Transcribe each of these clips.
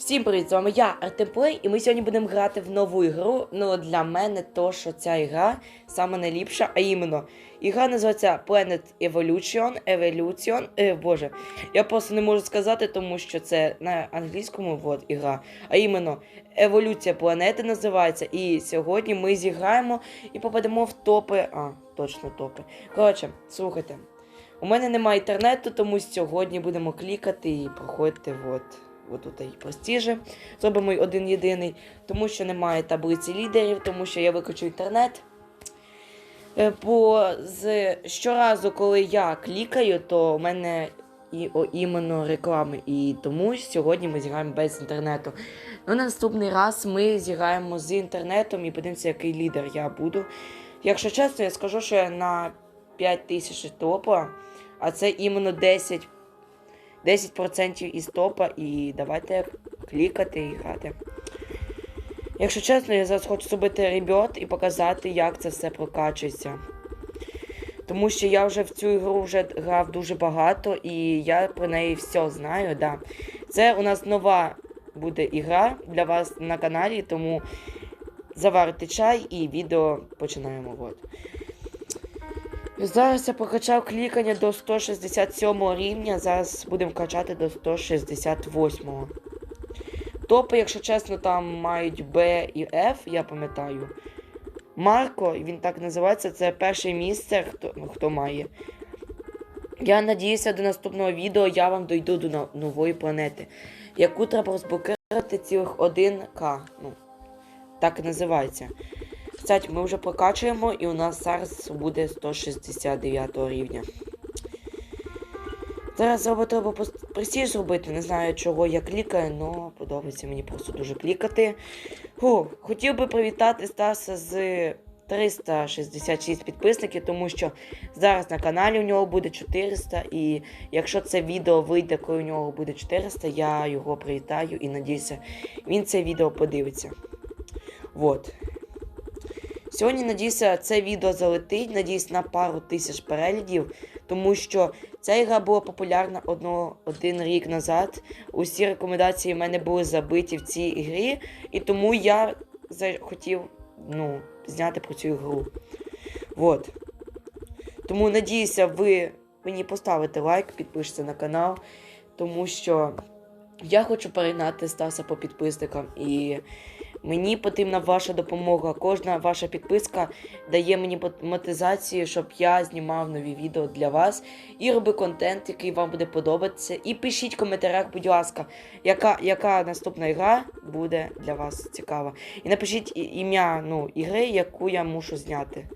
Всім привіт, з вами я, Артемплей, і ми сьогодні будемо грати в нову ігру. Ну, для мене то, що ця ігра саме найліпша, а іменно, ігра називається Planet Evolution, Evolution, е, боже, я просто не можу сказати, тому що це на англійському вот, ігра. А іменно, Еволюція планети називається. І сьогодні ми зіграємо і попадемо в топи. А, точно топи. Коротше, слухайте. У мене немає інтернету, тому сьогодні будемо клікати і проходити от, от тут і простіже. Зробимо один єдиний, тому що немає таблиці лідерів, тому що я виключу інтернет. Е, Бо з щоразу, коли я клікаю, то в мене і о, іменно реклами. І тому сьогодні ми зіграємо без інтернету. Ну, наступний раз ми зіграємо з інтернетом і подивимося, який лідер я буду. Якщо чесно, я скажу, що я на 5000 топа, а це іменно 10, 10% із топа. І давайте клікати і грати. Якщо чесно, я зараз хочу зробити ребят і показати, як це все прокачується. Тому що я вже в цю ігру вже грав дуже багато і я про неї все знаю. Да. Це у нас нова буде ігра для вас на каналі, тому заварити чай і відео починаємо. От. Зараз я прокачав клікання до 167 рівня, зараз будемо качати до 168. Топи, якщо чесно, там мають Б і Ф, я пам'ятаю. Марко, він так називається, це перше місце, хто, ну, хто має. Я надіюся, до наступного відео я вам дойду до нової планети, яку треба розблокувати цілих 1К. Ну, так і називається. Кстати, ми вже прокачуємо і у нас зараз буде 169 рівня. Зараз треба, треба престиж зробити. Не знаю, чого я клікаю, але подобається мені просто дуже клікати. Фу, хотів би привітати Стаса з 366 підписників, тому що зараз на каналі у нього буде 400. І якщо це відео вийде, коли у нього буде 400, я його привітаю і надіюся, він це відео подивиться. Вот. Сьогодні, надіюся, це відео залетить, надіюсь, на пару тисяч переглядів, тому що ця ігра була популярна одно, один рік назад. Усі рекомендації в мене були забиті в цій ігрі, і тому я захотів ну, зняти про цю ігру. Вот. Тому надіюся, ви мені поставите лайк, підпишіться на канал, тому що я хочу перегнати Стаса по підписникам і. Мені потрібна ваша допомога. Кожна ваша підписка дає мені мотивацію, щоб я знімав нові відео для вас і робив контент, який вам буде подобатися. І пишіть в коментарях, будь ласка, яка, яка наступна гра буде для вас цікава. І напишіть ім'я ну, ігри, яку я мушу зняти.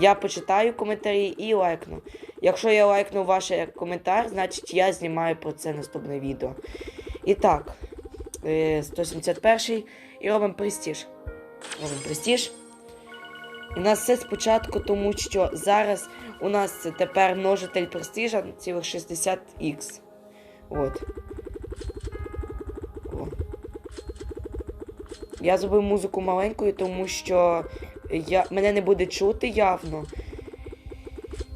Я почитаю коментарі і лайкну. Якщо я лайкну ваш коментар, значить я знімаю про це наступне відео. І так, е, 171 і робимо престиж. Робимо престиж. І у нас все спочатку, тому що зараз у нас тепер множитель престижа цілих 60х. От. О. Я зробив музику маленькою, тому що я, мене не буде чути явно.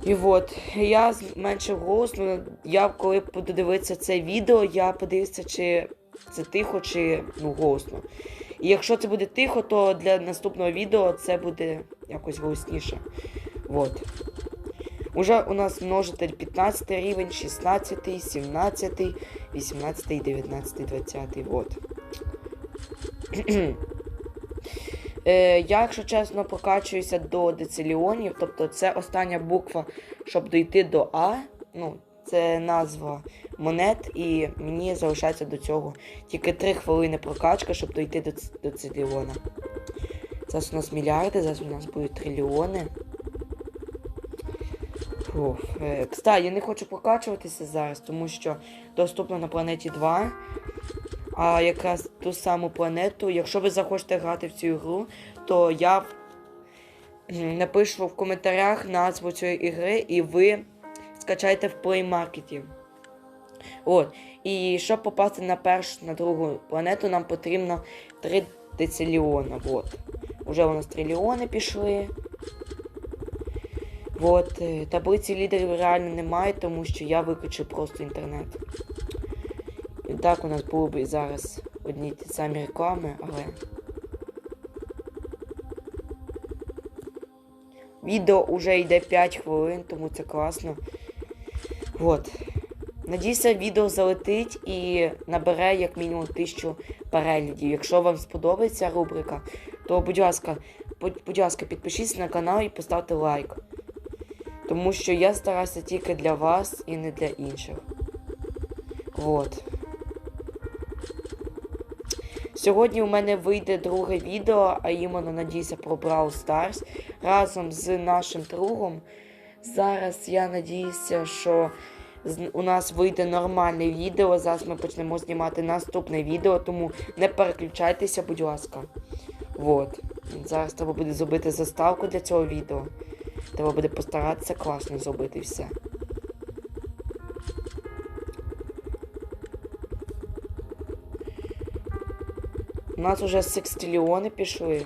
І от, я зменшив голос, ну, я коли буду дивитися це відео, я подивлюся, чи це тихо, чи ну, голосно. І якщо це буде тихо, то для наступного відео це буде якось голосніше. Вот. Уже у нас множитель 15 рівень, 16, 17, 18, 19, 20. Вот. Е, я, якщо чесно, прокачуюся до дециліонів, тобто це остання буква, щоб дійти до А. Ну, це назва монет, і мені залишається до цього тільки 3 хвилини прокачка, щоб дійти до, до циліона. Зараз у нас мільярди, зараз у нас будуть трильйони. Е, кстати, я не хочу прокачуватися зараз, тому що доступно на планеті 2. А якраз ту саму планету, якщо ви захочете грати в цю ігру, то я напишу в коментарях назву цієї ігри, і ви скачайте в Play От. І щоб попасти на першу, на другу планету, нам потрібно 3 дециліона. От. Уже у нас трильйони пішли. От. е, Таблиці лідерів реально немає, тому що я виключив просто інтернет. І так у нас було б і зараз одні ті самі реклами, але. Відео вже йде 5 хвилин, тому це класно. От. Надіюся, відео залетить і набере як мінімум 1000 переглядів. Якщо вам сподобається рубрика, то будь ласка, будь, ласка, підпишіться на канал і поставте лайк. Тому що я стараюся тільки для вас і не для інших. Вот. Сьогодні у мене вийде друге відео, а іменно надіюся про Brawl Stars разом з нашим другом. Зараз я надіюся, що у нас вийде нормальне відео. Зараз ми почнемо знімати наступне відео, тому не переключайтеся, будь ласка. Вот. Зараз треба буде зробити заставку для цього відео. Треба буде постаратися класно зробити все. У нас уже секстильйони пішли.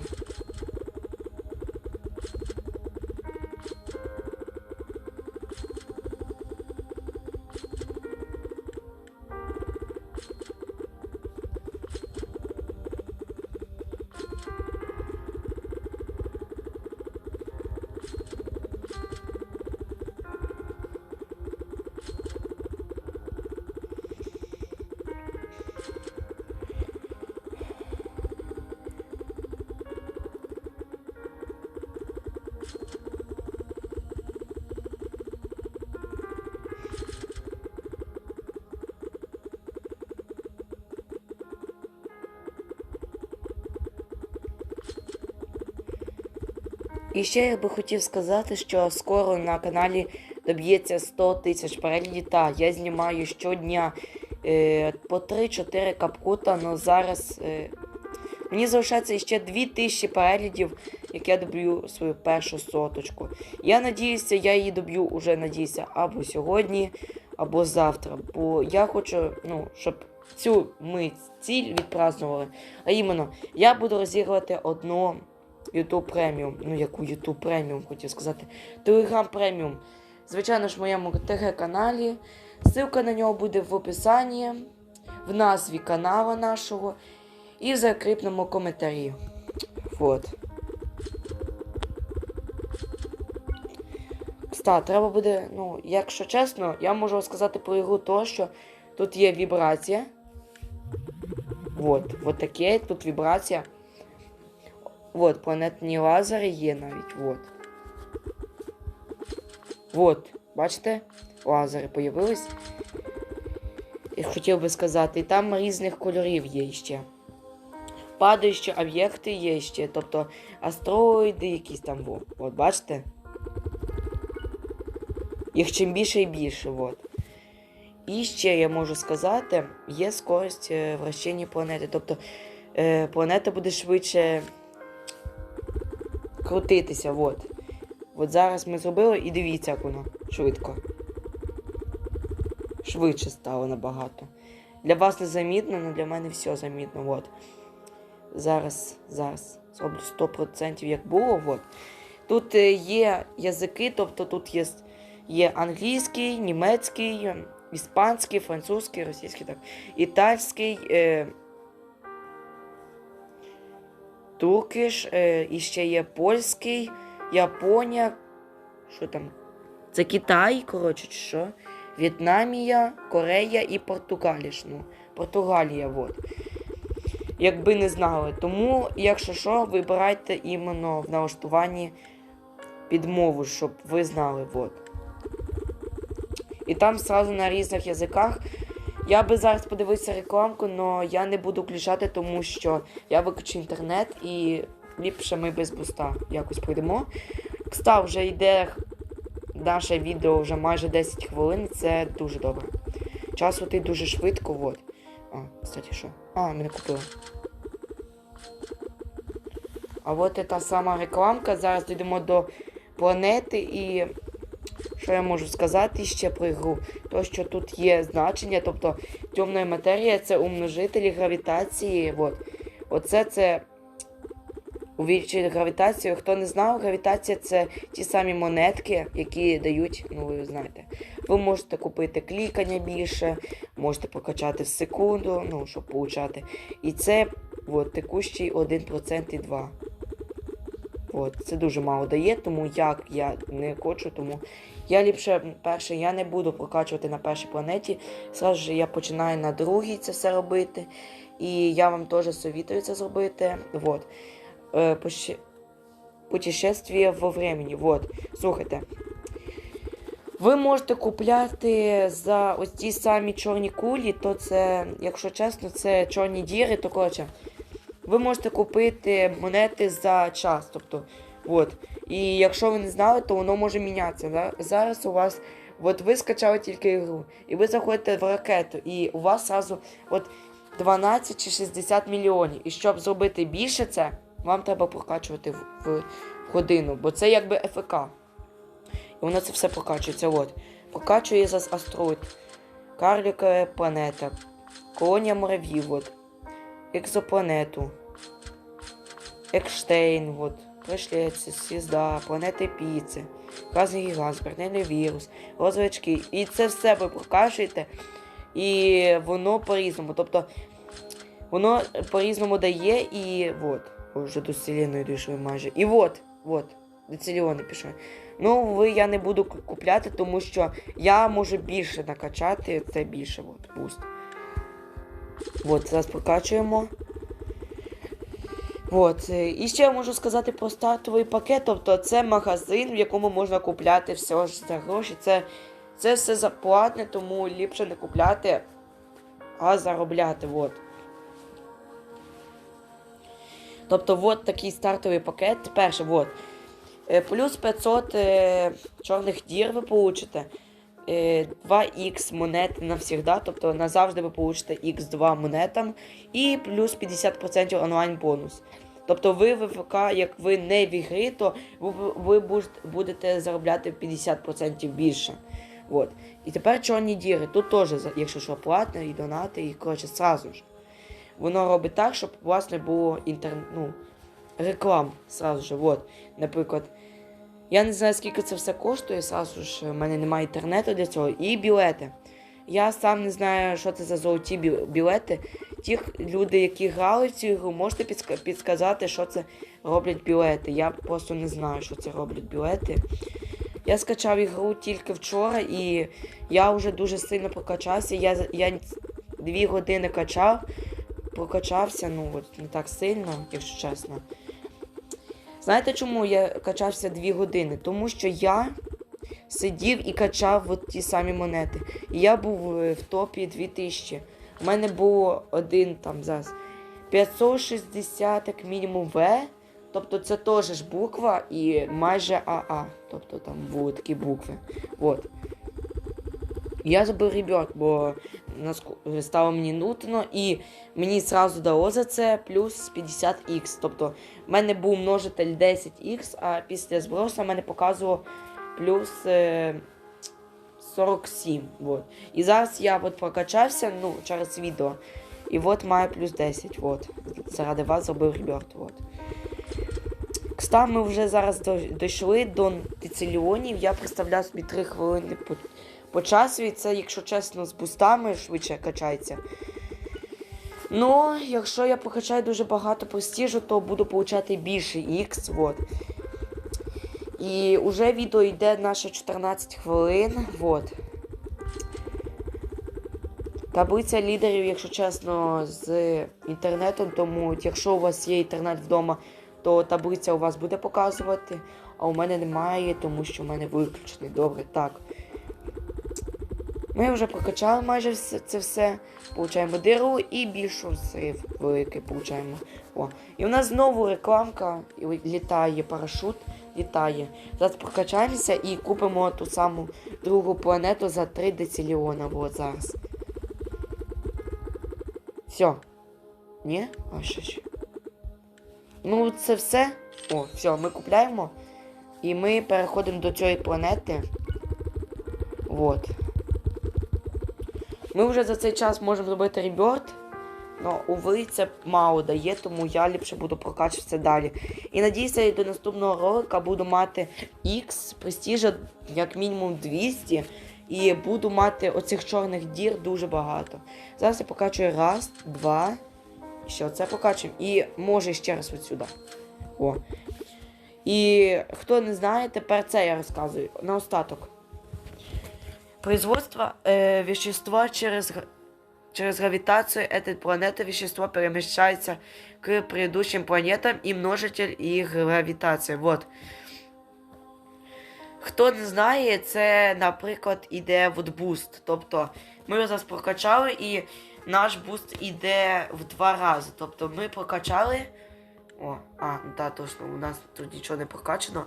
І ще я би хотів сказати, що скоро на каналі доб'ється 100 тисяч переглядів. Я знімаю щодня е, по 3-4 капкута, але зараз е, мені залишається ще 2000 переглядів, як я доб'ю свою першу соточку. Я надіюся, я її доб'ю уже надіюся або сьогодні, або завтра. Бо я хочу, ну, щоб цю ми ціль відпразнували. А іменно, я буду розігрувати одну. YouTube преміум. Ну, яку YouTube преміум, хотів сказати. Telegram преміум. Звичайно ж, в моєму ТГ-каналі. Ссылка на нього буде в описанні, в назві каналу нашого і в закріпленому коментарі. Вот. Ста, треба буде, ну, якщо чесно, я можу сказати про ігру то, що тут є вібрація. Вот, вот таке, тут вібрація. Вот, планетні лазери є навіть, вот. Вот, бачите? Лазери появились. І хотів би сказати, і там різних кольорів є ще. Падаючі об'єкти є ще, тобто астероїди якісь там, во. От, бачите? Їх чим більше і більше, от. І ще я можу сказати, є скорість е, вращення планети. Тобто е, планета буде швидше крутитися. От. От зараз ми зробили і дивіться, як воно швидко. Швидше стало набагато. Для вас не замітно, але для мене все замітно. От. Зараз, зараз зроблю 100% як було. От. Тут е, є язики, тобто тут є, є англійський, німецький, іспанський, французький, російський, так, італьський. Е, Туркиш, е, і ще є польський, Японія. Що там? Це Китай, коротше, чи що? В'єтнамія, Корея і Португалія. Ну, Португалія, от. Якби не знали. Тому, якщо що, вибирайте іменно в налаштуванні підмову, щоб ви знали. от. І там сразу на різних язиках. Я би зараз подивився рекламку, але я не буду включати, тому що я виключу інтернет і ліпше ми без буста якось пройдемо. Кста, вже йде наше відео вже майже 10 хвилин, це дуже добре. Час летить дуже швидко, от. А, кстати, що? А, мене купили. А от та сама рекламка. Зараз дійдемо до планети і. Що я можу сказати ще про ігру? То, що тут є значення, тобто темна матерія це умножителі гравітації. От. Оце це увеличити гравітацію. Хто не знав, гравітація це ті самі монетки, які дають, ну ви знаєте. Ви можете купити клікання більше, можете прокачати в секунду, ну, щоб получати. І це от, текущий 1% і 2. От, це дуже мало дає, тому як я не хочу, тому я ліпше, перше, я не буду прокачувати на першій планеті. Зразу ж я починаю на другій це все робити. І я вам теж совітую це зробити. Вот. Е, поще- Путешествие во времени. Вот. Слухайте. Ви можете купляти за ось ті самі чорні кулі, то це, якщо чесно, це чорні діри, то коротше. Ви можете купити монети за час. Тобто, от. І якщо ви не знали, то воно може мінятися. Зараз у вас, от ви скачали тільки ігру, і ви заходите в ракету, і у вас зразу от 12 чи 60 мільйонів. І щоб зробити більше це, вам треба прокачувати в, в годину, бо це якби ФК. І воно це все прокачується. От. Прокачує за астероїд, карлікова планета, колонія муравів, от. Екзопланету, Екштейн, от. Пришлеться, звізда, планети Піци, газний гігант, смертельний вірус, розвички. І це все ви прокачуєте. І воно по-різному. Тобто воно по-різному дає і от. Вже до Вселеної дійшли майже. І от, от, до Ціліони пішли. Ну, ви я не буду купляти, тому що я можу більше накачати, це більше от, буст. От, зараз прокачуємо. От, е, і ще я можу сказати про стартовий пакет, тобто це магазин, в якому можна купляти все за гроші. Це, це все заплатне, тому ліпше не купляти, а заробляти. От. Тобто, от такий стартовий пакет. Перше, от. Е, Плюс 500 е, чорних дір ви получите. Е, 2х монети навсігда, тобто назавжди ви получите x2 монетам. І плюс 50% онлайн бонус. Тобто ви в ВФК, як ви не в ігрі, то ви, будете- заробляти 50% більше. От. І тепер чорні діри. Тут теж, якщо що, платне, і донати, і коротше, сразу ж. Воно робить так, щоб у вас не було інтер... ну, реклам сразу ж. От. Наприклад, я не знаю, скільки це все коштує, сразу ж в мене немає інтернету для цього. І білети. Я сам не знаю, що це за золоті білети. Ті люди, які грали в цю ігру, можете підска- підсказати, що це роблять білети. Я просто не знаю, що це роблять білети. Я скачав ігру тільки вчора і я вже дуже сильно прокачався. Я, я дві години качав, прокачався, ну от не так сильно, якщо чесно. Знаєте, чому я качався дві години? Тому що я сидів і качав от ті самі монети. І я був е, в топі 2000. У мене було один там зараз 560 як мінімум В. Тобто це теж ж буква і майже АА. Тобто там були такі букви. От. Я забив ребят, бо стало мені нудно, і мені зразу дало за це плюс 50х. Тобто в мене був множитель 10х, а після збросу в мене показувало плюс е, 47. Вот. І зараз я от прокачався ну, через відео. І от маю плюс 10. Вот. Заради вас зробив ребят. Вот. Кста, ми вже зараз дійшли до тицеліонів. Я представляв собі 3 хвилини по, часу, це, якщо чесно, з бустами швидше качається. Ну, якщо я покачаю дуже багато престижу, то буду получати більше X. Вот. І вже відео йде наше 14 хвилин. Вот. Таблиця лідерів, якщо чесно, з інтернетом, тому якщо у вас є інтернет вдома, то таблиця у вас буде показувати, а у мене немає, тому що в мене виключений. Добре, так. Ми вже прокачали майже все, це все. Получаємо диру і більшу взрив великий получаємо. О. І у нас знову рекламка, літає парашут, літає. Зараз прокачаємося і купимо ту саму другу планету за 3 дециліона. От зараз. Все. Ні? А що ще? Ну, це все. О, все, ми купляємо. І ми переходимо до цієї планети. Вот. Ми вже за цей час можемо зробити реберт. Ну, уви, це мало дає, тому я ліпше буду прокачуватися далі. І надіюся, я до наступного ролика буду мати X престижа як мінімум 200. І буду мати оцих чорних дір дуже багато. Зараз я покачую раз, два. Ще оце покачуємо. І може ще раз от сюди. О. І хто не знає, тепер це я розказую. На остаток. Производство э, вещества через, г- через гравитацию этой планеты вещество перемещается к предыдущим планетам и множитель их гравітації. Вот. Хто не знає, це, наприклад, іде от буст. Тобто ми його зараз прокачали і наш буст іде в два рази. Тобто ми прокачали. О, а, ну так, точно, у нас тут нічого не прокачано.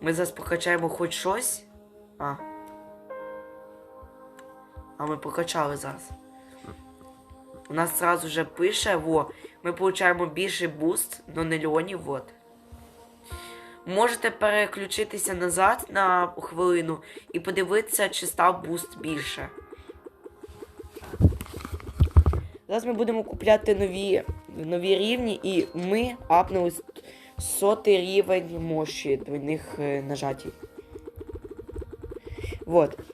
Ми зараз прокачаємо хоч щось. А. А ми прокачали зараз. У нас сразу же пише, во, ми получаємо більший буст, но не льоні, вот. Можете переключитися назад на хвилину і подивитися, чи став буст більше. Зараз ми будемо купляти нові, нові рівні, і ми апнули сотий рівень мощі двойних е, нажатій. Вот.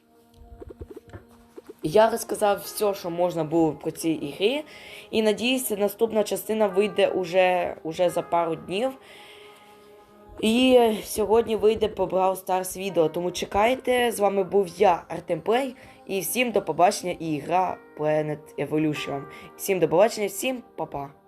Я розказав все, що можна було про ці ігри. І надіюся, наступна частина вийде уже, уже за пару днів. І сьогодні вийде по Brawl Stars відео. Тому чекайте. З вами був я, Артем Плей. І всім до побачення і гра Planet Evolution. Всім до побачення, всім па-па.